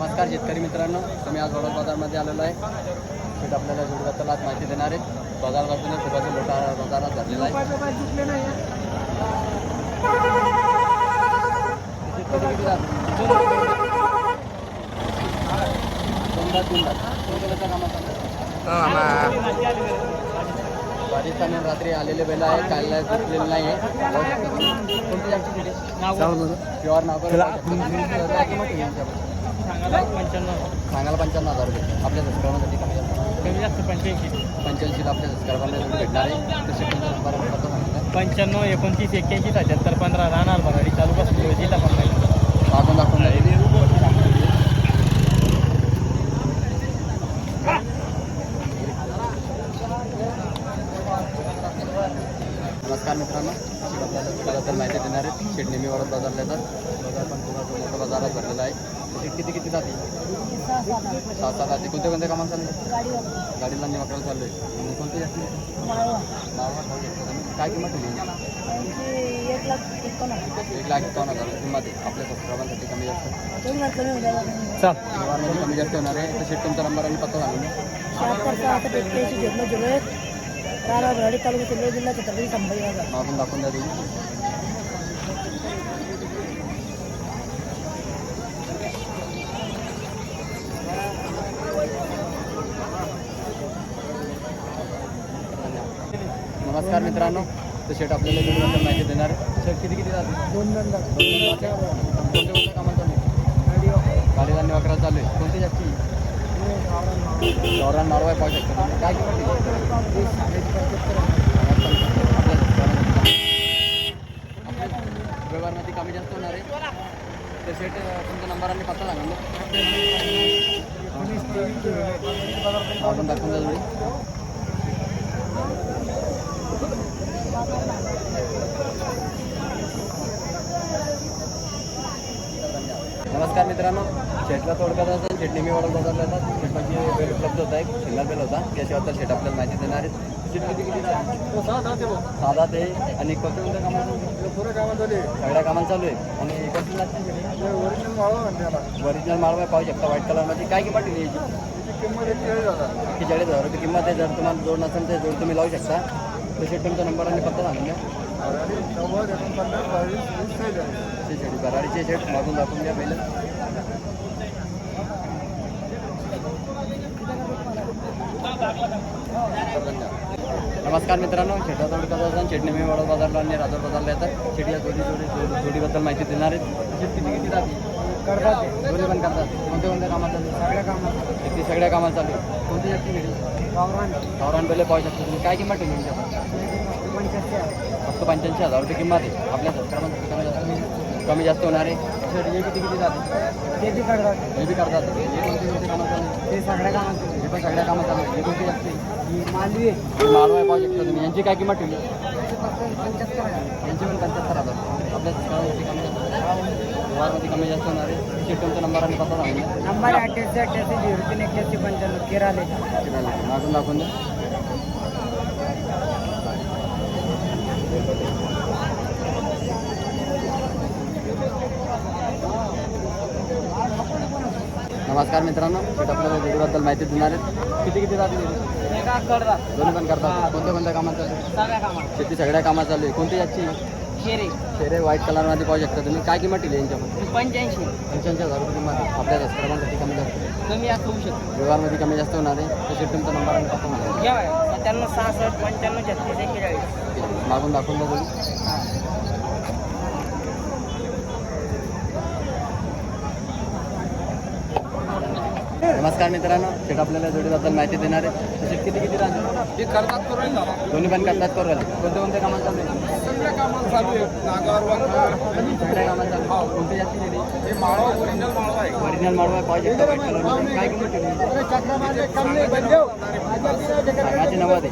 नमस्कार शेतकरी मित्रांनो तुम्ही आज वडोद बाजारमध्ये आलेलो आहे. तिथे आपल्याला जोडबद्दल आज माहिती देणार आहे. बाजारापासून खूपच मोठा बाजारात भरलेला आहे. राजस्थान रात्री आलेले बैल आहे कायला घेतलेलं नाही आहे. कोणती प्युअर नाव सांगायला पंच्याण्णव हजार. रुपये. आपल्या सबस्क्रायबरसाठी कमी जास्त. कमी जास्त पंच्याऐंशी. पंच्याऐंशी आपल्या सबस्क्रायबरला भेटणार आहे. तसे पत्ता सांगितला पंच्याण्णव एकोणतीस एक्क्याऐंशी सत्याहत्तर पंधरा राहणार बघाडी तालुका जिल्हा पंधरा आपण दाखवून द्या नमस्कार मित्रांनो शेट आपल्याला शेताबद्दल माहिती शेट नेहमी वरच बाजारला येतात बाजार पण खूप मोठा बाजारात भरलेला आहे. शेट किती किती जाते? सहा सात जाते. कोणत्या कोणत्या कामाला चालले? गाडीला निवाकडे चालू आहे आणि कोणते खाऊ शकता तुम्ही काय किंमत ठेवली एक लाख एकावन्न हजार किंमत आहे. आपल्या सबस्क्रायबरसाठी कमी जास्त. चल. कमी जास्त होणार आहे. शेट तुमचा नंबर आणि पत्ता सांगून आपण दाखवून द्या तुम्ही. नमस्कार मित्रांनो तर शेट आपल्याला व्हिडिओबद्दल माहिती देणार. शेट किती किती जाते दोन दोन लाख कोणत्या कोणत्या कामात चालू आहे गाडीला निवाकरा चालू आहे कोणती जास्ती? गौरान नारवाय पाहू शकता काय किंमत व्यवहारमध्ये कमी जास्त होणार आहे ते सेट तुमचा नंबर आणि पत्ता सांगा आपण दाखवून द्या नमस्कार मित्रांनो. शेटला थोडक्यात असेल शेट नेहमी वाढत बाजारला येतात शेटाची वेळ उपलब्ध होता एक. शिल्लक बेल होता. त्याच्याबद्दल शेट आपल्याला माहिती देणार आहेत. साधा ते आणि कोणत्या पुरे कामात झाले सगळ्या कामाला चालू आहे. आणि कोणती लागते ओरिजिनल माळवा म्हणते ओरिजिनल माळवा पाहू शकता व्हाईट कलरमध्ये काय किंमत ठेवली याची? किंमत एक हजार एक्केचाळीस हजार रुपये किंमत आहे. जर तुम्हाला जोड नसेल तर जोड तुम्ही लावू शकता. तसे तुमचा नंबर आणि पत्ता सांगून द्या. आणि नव्वद एकोणपन्नास बावीस वीस सेहेचाळीस बराडीचे शेट मागून दाखवून द्या पहिलं. नमस्कार मित्रांनो शेटा तोडका चेटणी मी वडा बाजारला आणि राजोर बाजारला येतात. शेटी या जोडी जोडी जोडी- जोडीबद्दल माहिती देणार आहेत. शेट किती किती जाते करतात. दोन्ही पण करतात. कोणत्या कोणत्या कामात चालू आहे? सगळ्या कामात शेती सगळ्या कामात चालू आहे कोणती जास्ती शेती गावरान. गावरान पहिले पाहू शकता तुम्ही. काय किंमत ठेवली तुमच्या? फक्त पंच्याऐंशी हज़ार रुपये किंमत आहे. आपल्या सबस्क्रायबरसाठी कमी जास्त कमी होणार आहे. शेट हे किती किती जाते ते बी करतात. हे बी करतात हे चालू? ते सगळ्या कामात पण सगळ्या कामात चालू आहे. हे कोणती जास्त आहे? ही मालवी आहे मालवाय पाहू शकता तुम्ही यांची काय किंमत ठेवली? त्याची फक्त पंच्याहत्तर हजार. यांची पण पंच्याहत्तर हजार. आपल्या कमी जास्त व्यवहारमध्ये कमी जास्त होणार आहे. शेट तुमचा नंबर आणि पत्ता सांगून नंबर अठ्ठ्याऐंशी अठ्ठ्याऐंशी झिरो तीन एक्क्याऐंशी पंच्याण्णव केराले. मागून दाखवून द्या. नमस्कार मित्रांनो शेट आपल्याला व्हिडिओबद्दल माहिती देणार आहेत. किती किती जाते दोन्ही पण करतात. कोणत्या कोणत्या कामात चालू शेती सगळ्या कामात चालू आहे. कोणती जास्ती शेरे. शेरे व्हाईट कलरमध्ये पाहू शकता तुम्ही. काय किंमत ठेवली यांच्यामध्ये? पंच्याऐंशी. पंच्याऐंशी हजार रुपये किंमत. आपल्या सबस्क्रायबरसाठी कमी जास्त कमी असं होऊ शकतो. व्यवहारमध्ये कमी जास्त होणार आहे. शेट तुमचा नंबर आणि पत्ता म्हणा सत्त्याण्णव सहासष्ट पंच्याण्णव छत्तीस एक्केचाळीस. मागून दाखवून द्या नमस्कार मित्रांनो. शेट आपल्याला जोडीबद्दल माहिती देणार आहे. शेट किती किती राहते ते करतात करून दोन्ही पण करतात करू राहिले. कोणत्या कोणत्या कामात चालू आहे? सगळ्या कामाला चालू आहे सगळ्या कामात चालू आहे कोणती जास्ती हे माळवा ओरिजिनल माळवा आहे. ओरिजिनल माडवा पाहिजे काय किंमत सांगायची नव्वद आहे.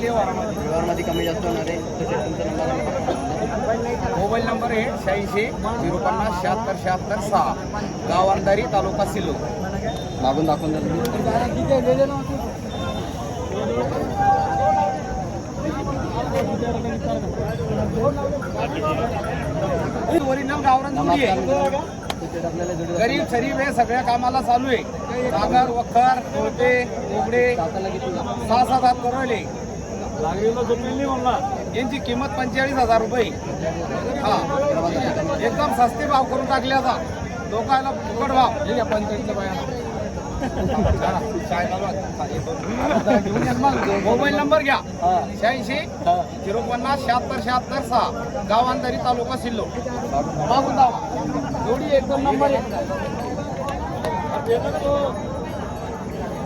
हे वारामध्ये. व्यवहारमध्ये कमी जास्त होणार आहे. शेट तुमचा नंबर. मोबाईल नंबर आहे शहाऐंशी झिरो पन्नास शहात्तर शहात्तर सहा. गाव अंधारी तालुका सिलो मागून दाखवून ओरिजिनल गावरान नमस्कार. आहे. गरीब शरीफ हे सगळ्या कामाला चालू आहे. सागर वखर कोळपे उघडे सहा सात हात करवले यांची किंमत पंचेचाळीस हजार रुपये. हा. एकदम सस्ते भाव करून टाकले आता. लोकांना फुकट भाव. घ्या पंचेचाळीसच्या बाया मोबाईल नंबर घ्या. शहाऐंशी झिरो पन्नास शहात्तर शहात्तर सहा. गाव अंधारी तालुका सिल्लो. मागून दावा जोडी एकदम नंबर एक.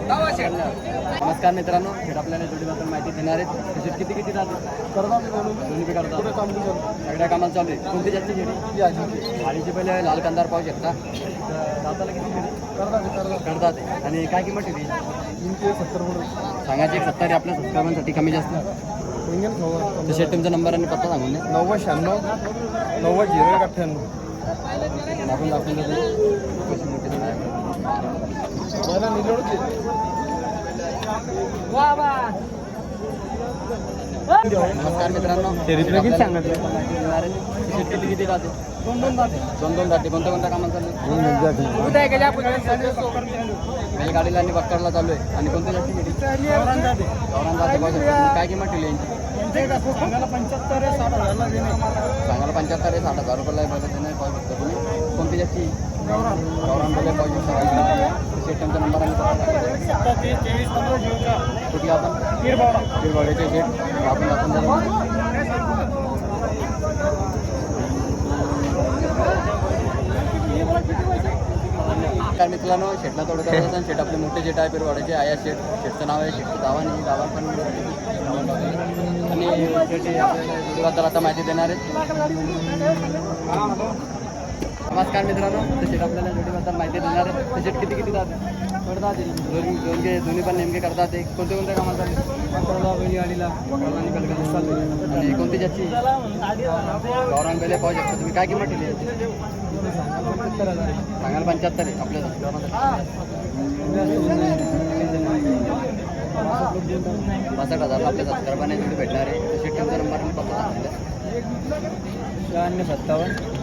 नमस्कार मित्रांनो शेट आपल्याला जोडीबद्दल माहिती देणार आहेत. शेट किती किती जाते दोन्ही बी करतात सगळ्या कामाला चालू आहे कोणती जास्ती शेडी आधीचे पहिले लाल कांदार पाहू शकता तर दाताला किती शेडी करतात आणि काय किंमत ठेवी सांगायची एक सत्तर आहे आपल्या सबस्क्रायबांसाठी कमी जास्त. शेट तुमचा नंबर आणि पत्ता सांगून द्या. नव्वद शहाण्णव नव्वद झिरो एक अठ्ठ्याण्णव. आपण दाखवून नमस्कार मित्रांनो. किती दोन दोन राहते दोन दोन कोणत्या कोणत्या कामात बैलगाडीला आणि बक्करला चालू आहे आणि कोणत्या जाते. काय किंमत ठेवली यांची? सांगायला पंच्याहत्तर साठ हजारला देणे. सांगायला पंच्याहत्तर आहे साठ हजार रुपयाला बैल नाही पाहू शकता तुम्ही कोणती जास्ती? गौरान बैल पाहू शकता शेट तुमचा नंबर. तेवीस पंधरा झिरो कुठली आपण? किरबावडा हिरवाड्याचे शेट. आपण दाखवून काय मित्रांनो शेटला थोडं करायचं शेट आपले मोठे शेट आहे पिरवाड्याचे आया शेट. शेटचं नाव आहे शेटचं गावाने गावात पण आणि शेट आपल्याला जोडीबद्दल आता माहिती देणार आहेत नमस्कार मित्रांनो तसेच आपल्याला जोडीबद्दल माहिती देणार आहे. तसेच किती किती जाते करतात दोन दोन घे दोन्ही पण नेमके करतात. ते कोणते कोणत्या कामाला चालले गाडीला आणि कोणती जास्ती गौरान बेले पाहू शकता. तुम्ही काय किंमत ठेवली याची? सांगाल पंच्याहत्तर आहे. आपल्या पासष्ट हजार आपल्या सबस्क्रायबांना जोडी भेटणार आहे. तर शेट नंबर पत्ता शहाण्णव सत्तावन्न.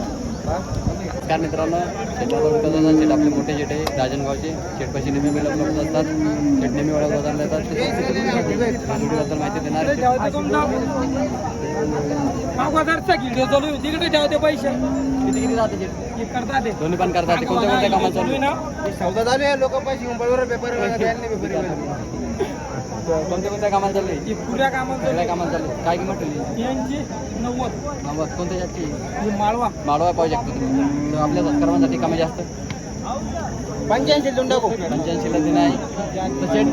नमस्कार मित्रांनो शेतात शेट आपले मोठे शेट आहे राजनगावचे शेटपाशी नेहमी उपलब्ध असतात शेट नेहमी ओळख बदलले जातात जोडीबद्दल माहिती देणार आहे. व्हिडिओ चालू आहे. तिकडे ठेवते पैसे किती किती जाते शेट करतात ते. दोन्ही पण करतात कोणत्या कोणत्या कामात चालू आहे? लोक पैसे मोबाईलवर पेपर कोणत्या कोणत्या कामात चालू आहे पुऱ्या कामात सगळ्या कामात चालू आहे काय किंमत ठेवली? यांची नव्वद. नव्वद. कोणत्या जास्ती ही माळवा. माळवा पाहू शकतो तुम्ही. तर आपल्या सबस्क्रायबांसाठी कमी जास्त. पंच्याऐंशी देऊन टाकू. पंच्याऐंशीला दिन आहे. शेट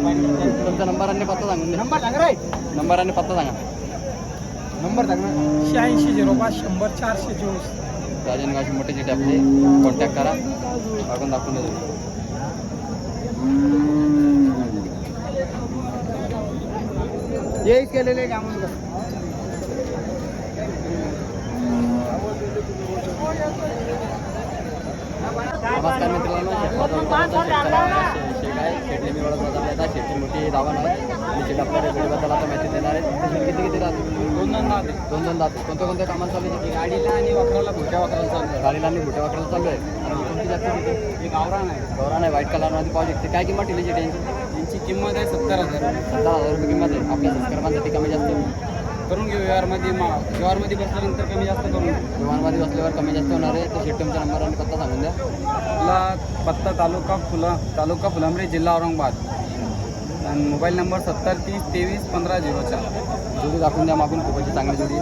तुमचा नंबर आणि पत्ता सांगून द्या. नंबर सांग रे. नंबर आणि पत्ता सांगा. नंबर सांग ना. शहाऐंशी झिरो पाच शंभर चारशे चोवीस. राजनगावची मोठी चिठी आपली. कॉन्टॅक्ट करा. मागून दाखवून देतो. हे केलेले काम नमस्कार मित्रांनो ओळख मोठी दावा आहे. आणि रेल्वेबद्दल आता माहिती देणार आहे. किती किती राहते दोन दोन दहा दोन दोन जाते कोणत्या कोणत्या कामात चालू आहे? गाडीला आणि वखराला भुट्या वखराला चालू आहे. गाडीला आणि भुट्या वाकडायला चालू आहे. आणि कोणती जास्त गावरान आहे. आहे व्हाईट कलरमध्ये पाहू शकते काय किंमत ठेवली शेट यांची यांची किंमत आहे सत्तर हजार. सत्तर हजार रुपये किंमत आहे. आपल्या सबस्क्रायबांसाठी कमी जास्त करून घेऊ व्यवहारमध्ये मा व्यवहारमध्ये बसल्यानंतर कमी जास्त करून घेऊ. विमानमध्ये बसल्यावर कमी जास्त होणार आहे. तर शेट तुमचा नंबर आणि पत्ता सांगून द्या. आपला पत्ता तालुका फुला तालुका फुलंब्री जिल्हा औरंगाबाद. आणि मोबाईल नंबर सत्तर तीस तेवीस पंधरा झिरो चार. जोडी दाखवून द्या मागून खूपच चांगली जोडी.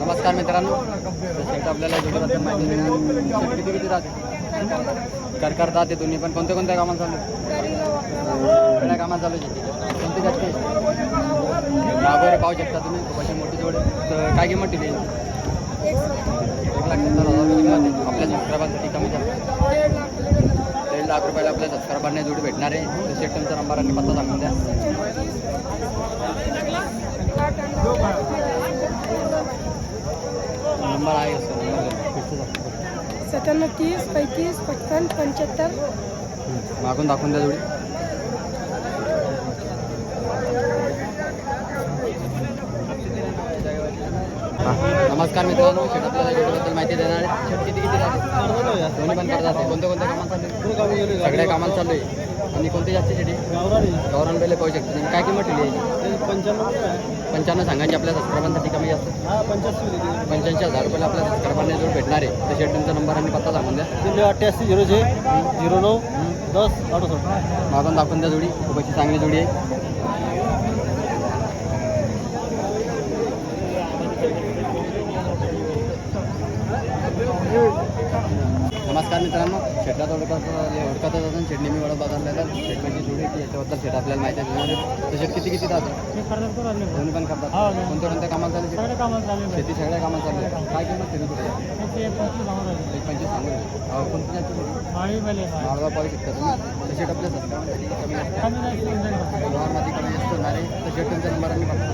नमस्कार मित्रांनो. तर आपल्याला जोडीबद्दल माहिती देणार किती किती राहते कर करतात ते दोन्ही पण कोणत्या कोणत्या कामात चालू आहे? सगळ्या कामात चालू आहे कोणती जास्त वगैरे पाहू शकता तुम्ही. खूपच मोठी जोड तर काय किंमत ठेवली? लाख सत्तर हजार आहे. आपल्या सबस्क्रायबांसाठी कमी जास्त. दीड लाख रुपयाला आपल्या सबस्क्रायबांना जोडी भेटणार आहे. तर शेट तुमचा नंबर आणि पत्ता सांगून द्या. नंबर आहे. सत्त्याण्णव तीस पैतीस पचपन पंच्याहत्तर मागून दाखवून द्या जोडी. नमस्कार मित्रांनो शेट आपल्याला जोडीबद्दल माहिती देणार आहे शेट किती किती राहते दोन्ही पण करतात कोणत्या कोणत्या कामात चालू? सगळ्या कामाला चालू आहे आणि कोणती जास्त शेटी गौरव बेले पाहू शकतो तुम्ही. काय किंमत ठेवली याची? पंच्याण्णव सांगायची आपल्या सबस्क्रायबांसाठी कमी जास्त. पंच्याऐंशी हजार रुपयाला आपल्या सबस्क्रायबांना जोड भेटणार आहे तर शेट तुमचा नंबर आणि पत्ता सांगून द्या. अठ्ठ्याऐंशी झिरो छे झिरो नऊ दस अडुसष्ट मागून दाखवून द्या जोडी. खूप अशी चांगली जोडी आहे. नमस्कार मित्रांनो. शेटला थोडंफार ओळखतच असून शेट नेहमी वडा बाजारला येतात शेट म्हणजे जोडी की याच्याबद्दल शेट आपल्याला माहिती आहे. तर शेट किती किती राहतात दोन्ही पण करतात कोणत्या कोणत्या कामाला चालू शेत? शेती सगळ्या कामाला चालू आहे काय किंमत ठेवी कुठे? एक पंचवीस सांगू अहो, कोणती जास्त शेती? माळवा पाहू शकता तुम्ही? तर शेट आपल्या सबस्क्रायबरसाठी कमी जास्त होणार आहे. तर शेट तुमचा नंबर आणि पत्ता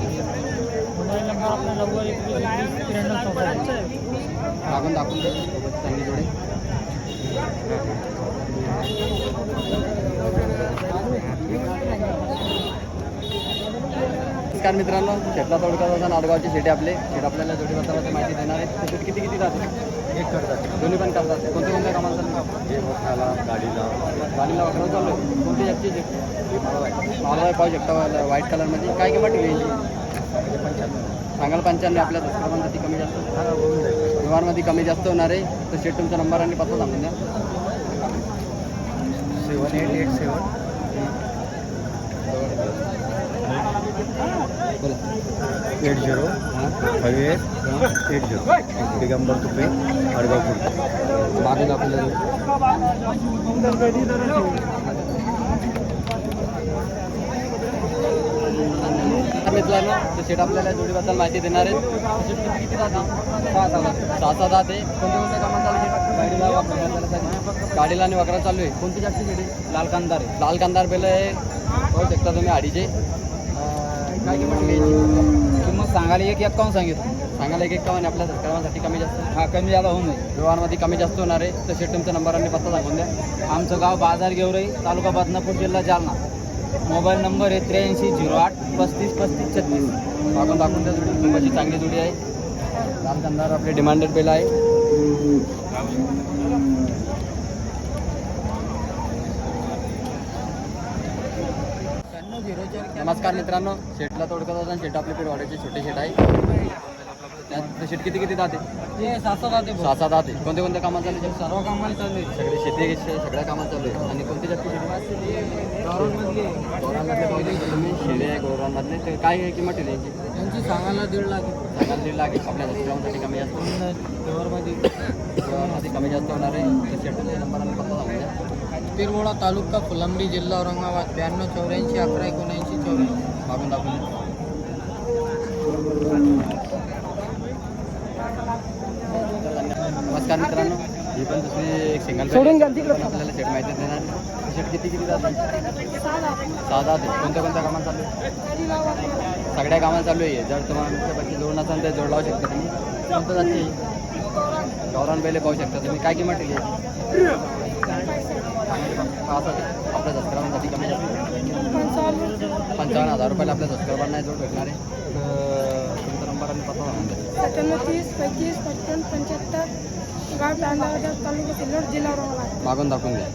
मागून दाखवून द्या सोबत चांगली जोडी. नमस्कार मित्रांनो शेतला तोडका जाता नाडगावची शेटे आपले. शेट आपल्याला जोडीबद्दल माहिती देणार आहेत तर शेट किती किती राहते एक करतात दोन्ही पण करतात कोणत्या कोणत्या कामाला चालू जे गाडीला. गाडीला वगैरे चालू आहे. कोणती जास्ती शेट मालवाय पाहू शकता व्हाईट कलरमध्ये काय किंमत ठेवली यांची सांगाल पंच्याण्णव आपल्या सबस्क्रायबांसाठी कमी जास्त? व्यवहारमध्ये कमी जास्त होणार आहे. तर शेट तुमचा नंबर आणि पत्ता सांगून द्या. Seven eight eight seven. Eight zero. Five eight. Eight zero. Digambar Tupe मागून आपल्याला मित्रांनो तर शेट आपल्याला जोडीबद्दल माहिती देणार आहेत. शेट किती किती राहते सहा सहा सहा सहा राहते कोणत्या कोणत्या कामात चालू गाडीला वापरण्यासाठी गाडीला आणि वगैरे चालू आहे. कोणती जास्त शेडी लाल कांदार आहे. लाल कांदार बेल आहे पाहू शकता तुम्ही अडीचे काय किंमत किंमत सांगायला एक एक्कावन्न सांगितलं? सांगायला एक एक कामाने आपल्या सबस्क्रायबांसाठी कमी जास्त हा कमी जादा होऊन जाईल. व्यवहारमध्ये कमी जास्त होणार आहे. तर शेट तुमचा नंबर आणि पत्ता सांगून द्या. आमचं गाव बाजार गेवराई तालुका बदनापूर जिल्हा जालना. मोबाईल नंबर आहे त्र्याऐंशी झिरो आठ पस्तीस पस्तीस छत्तीस. मागून दाखवून त्या जोडी. खूप चांगली जोडी आहे. लाल कांदार आपले डिमांडेड बेल आहे. नमस्कार मित्रांनो. शेटला तोडकत होता शेट आपले पिरवाड्याचे छोटे शेट आहे. त्यात शेट किती किती जाते सात सात सहा सात जाते कोणत्या कोणत्या कामात चालू आहे? सर्व कामाला चालू आहे सगळे शेती शे- सगळ्या कामात चालू आहे आणि कोणती जास्त शेती गौरांमधले पाहिजे तुम्ही शेळे आहे गौरांमधले ते काय आहे किंमत आहे त्यांची? त्यांची सांगायला दीड लाख सांगायला दीड लाख आहे. आपल्या रेस्टॉरंटसाठी कमी जास्त मध्ये कमी जास्त होणार आहे. तर शेटचा नंबर आणि पत्ता सांगून द्या. पिरवोडा तालुका फुलंब्री जिल्हा औरंगाबाद. ब्याण्णव चौऱ्याऐंशी अकरा एकोणऐंशी चौऱ्याऐंशी. मागून दाखवून द्या. नमस्कार मित्रांनो. ही पण दुसरी एक सिंगल सोडून घ्या तिकडं. आपल्याला शेट माहिती देणार. शेट किती किती जातात सहा जाते कोणत्या कोणत्या कामात चालू आहे? सगळ्या कामाला चालू आहे. जर तुम्हाला तुमच्या जोड नसाल तर जोड लावू शकता तुम्ही. कोणतं जाते गौरान बेले पाहू शकता तुम्ही. काय किंमत ठेवली. आपल्या सबस्क्रायबांसाठी कमी जास्त. पंचावन्न हजार रुपयाला आपल्या सबस्क्रायबांना जोड भेटणार आहे तर तुमचा नंबर आणि पत्ता सांगून द्या सत्त्याण्णव तीस पैतीस पंच्याहत्तर गाव तांदळाचा तालुका सिल्लोड जिल्हा मागून दाखवून द्या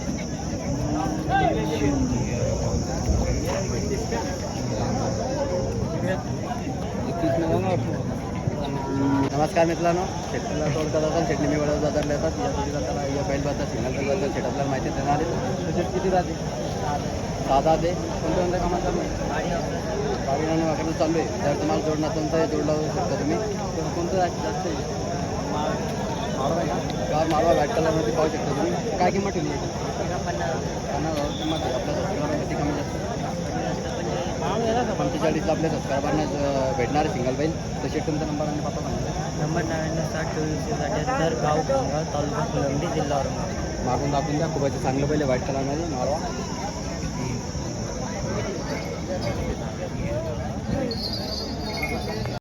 नमस्कार मित्रांनो. शेतकऱ्याला तोडका जातात शेटने मी वडा जातात येतात या जाताना या बैल जातात सिंगल जातात शेट आपल्याला माहिती देणार. आहे तसेच शेट किती राहते? साधा ते कोणत्या कामात चालू आहे वगैरे चालू आहे. जर तुम्हाला जोडणं असेल तर जोड लावू शकता तुम्ही. तर कोणतं जास्त गाव मालवा व्हाईट कलरमध्ये पाहू शकता तुम्ही. काय किंमत ठेवली? पन्नास. हजार किंमत आहे. आपल्या कमी जास्त? पंचेचाळीस आपल्या सबस्क्रायबरना भेटणार आहे सिंगल बैल. तसे तुमचा नंबर आणि सांगा. नंबर नव्याण्णव साठ अठ्याहत्तर गाव तालुका फुलंब्री जिल्हा औरंगाबाद. मागून दाखवून द्या. खूप चांगलं पहिले व्हाईट कलरमध्ये माळवा.